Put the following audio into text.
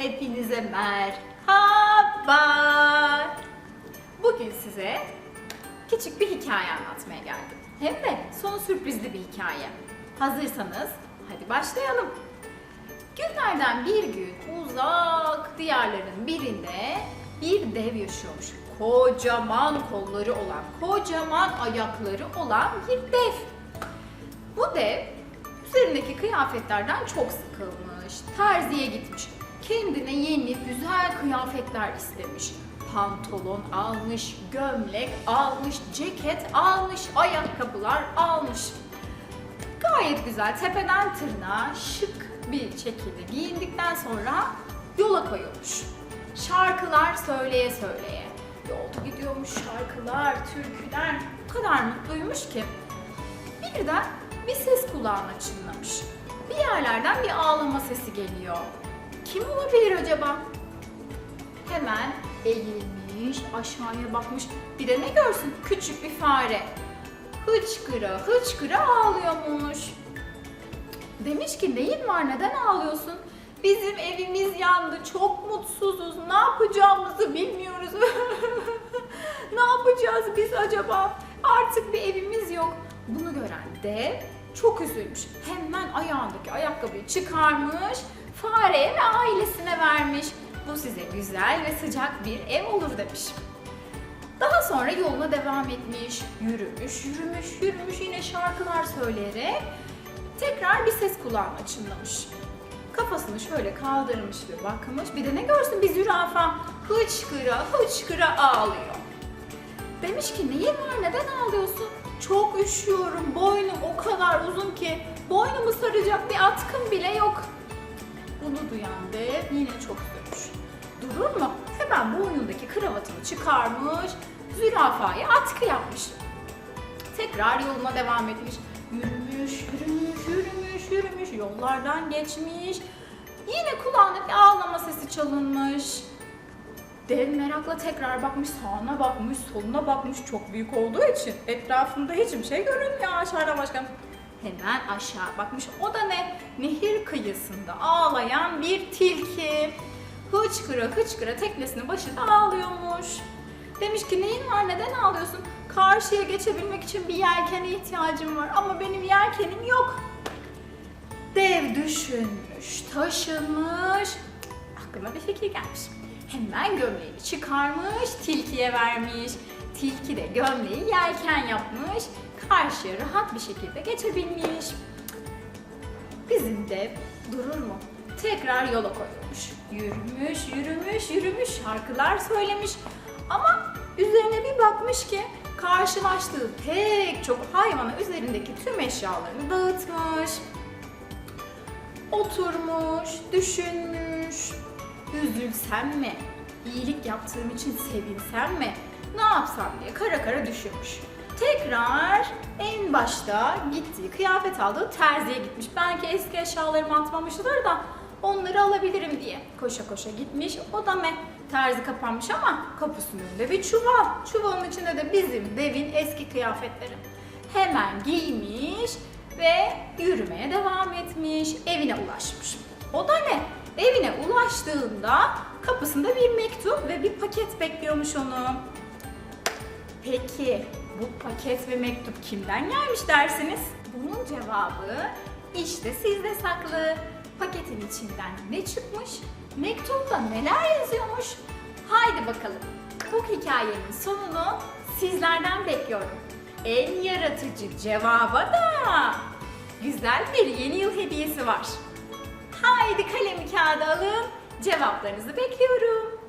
Hepinize merhaba. Bugün size küçük bir hikaye anlatmaya geldim. Hem de son sürprizli bir hikaye. Hazırsanız hadi başlayalım. Günlerden bir gün uzak diyarların birinde bir dev yaşıyormuş. Kocaman kolları olan, kocaman ayakları olan bir dev. Bu dev üzerindeki kıyafetlerden çok sıkılmış. Terziye gitmiş. Kendine yeni güzel kıyafetler istemiş. Pantolon almış, gömlek almış, ceket almış, ayakkabılar almış. Gayet güzel tepeden tırnağa şık bir şekilde giyindikten sonra yola koyulmuş. Şarkılar söyleye söyleye. Yolda gidiyormuş şarkılar, türküler. O kadar mutluymuş ki. Birden bir ses kulağına çınlamış. Bir yerlerden bir ağlama sesi geliyor. Kim olabilir acaba? Hemen eğilmiş, aşağıya bakmış. Bir de ne görsün? Küçük bir fare. Hıçkıra hıçkıra ağlıyormuş. Demiş ki neyin var neden ağlıyorsun? Bizim evimiz yandı çok mutsuzuz ne yapacağımızı bilmiyoruz. ne yapacağız biz acaba? Artık bir evimiz yok. Bunu gören dev çok üzülmüş. Hemen ayağındaki ayakkabıyı çıkarmış, fareye ve ailesine vermiş. Bu size güzel ve sıcak bir ev olur demiş. Daha sonra yoluna devam etmiş, yürümüş, yürümüş, yürümüş yine şarkılar söyleyerek tekrar bir ses kulağına çınlamış. Kafasını şöyle kaldırmış ve bakmış. Bir de ne görsün bir zürafa hıçkıra hıçkıra ağlıyor. Demiş ki neyin var neden ağlıyorsun? Çok üşüyorum boynum o kadar uzun ki boynumu saracak bir atkım bile yok. Bunu duyan dev yine çok üzülmüş. Durur mu? Hemen boynundaki kravatını çıkarmış, zürafaya atkı yapmış. Tekrar yoluna devam etmiş. Yürümüş, yürümüş, yürümüş, yürümüş, yollardan geçmiş. Yine kulağına bir ağlama sesi çalınmış. Dev merakla tekrar bakmış, sağına bakmış, soluna bakmış. Çok büyük olduğu için etrafında hiçbir şey görünmüyor aşağıda başka. Hemen aşağı bakmış. O da ne? Nehir kıyısında ağlayan bir tilki. Hıçkıra hıçkıra teknesinin başında ağlıyormuş. Demiş ki neyin var neden ağlıyorsun? Karşıya geçebilmek için bir yelkene ihtiyacım var ama benim yelkenim yok. Dev düşünmüş, taşınmış. Aklına bir fikir gelmiş. Hemen gömleğini çıkarmış, tilkiye vermiş. Tilki de gömleği yelken yapmış. Karşıya rahat bir şekilde geçebilmiş. Bizim dev durur mu? Tekrar yola koyulmuş. Yürümüş, yürümüş, yürümüş, şarkılar söylemiş. Ama üzerine bir bakmış ki karşılaştığı pek çok hayvanın üzerindeki tüm eşyalarını dağıtmış. Oturmuş, düşünmüş. Üzülsem mi? İyilik yaptığım için sevinsem mi? Ne yapsam diye kara kara düşünmüş. Tekrar en başta gittiği, kıyafet aldığı terziye gitmiş. Belki eski eşyalarımı atmamışlar da onları alabilirim diye. Koşa koşa gitmiş. O da ne? Terzi kapanmış ama kapısının önünde bir çuval. Çuvalın içinde de bizim devin eski kıyafetleri. Hemen giymiş ve yürümeye devam etmiş. Evine ulaşmış. O da ne? Evine ulaştığında kapısında bir mektup ve bir paket bekliyormuş onu. Peki bu paket ve mektup kimden gelmiş dersiniz? Bunun cevabı işte sizde saklı. Paketin içinden ne çıkmış? Mektupta neler yazıyormuş? Haydi bakalım. Bu hikayenin sonunu sizlerden bekliyorum. En yaratıcı cevaba da güzel bir yeni yıl hediyesi var. Haydi kalemi kağıdı alın. Cevaplarınızı bekliyorum.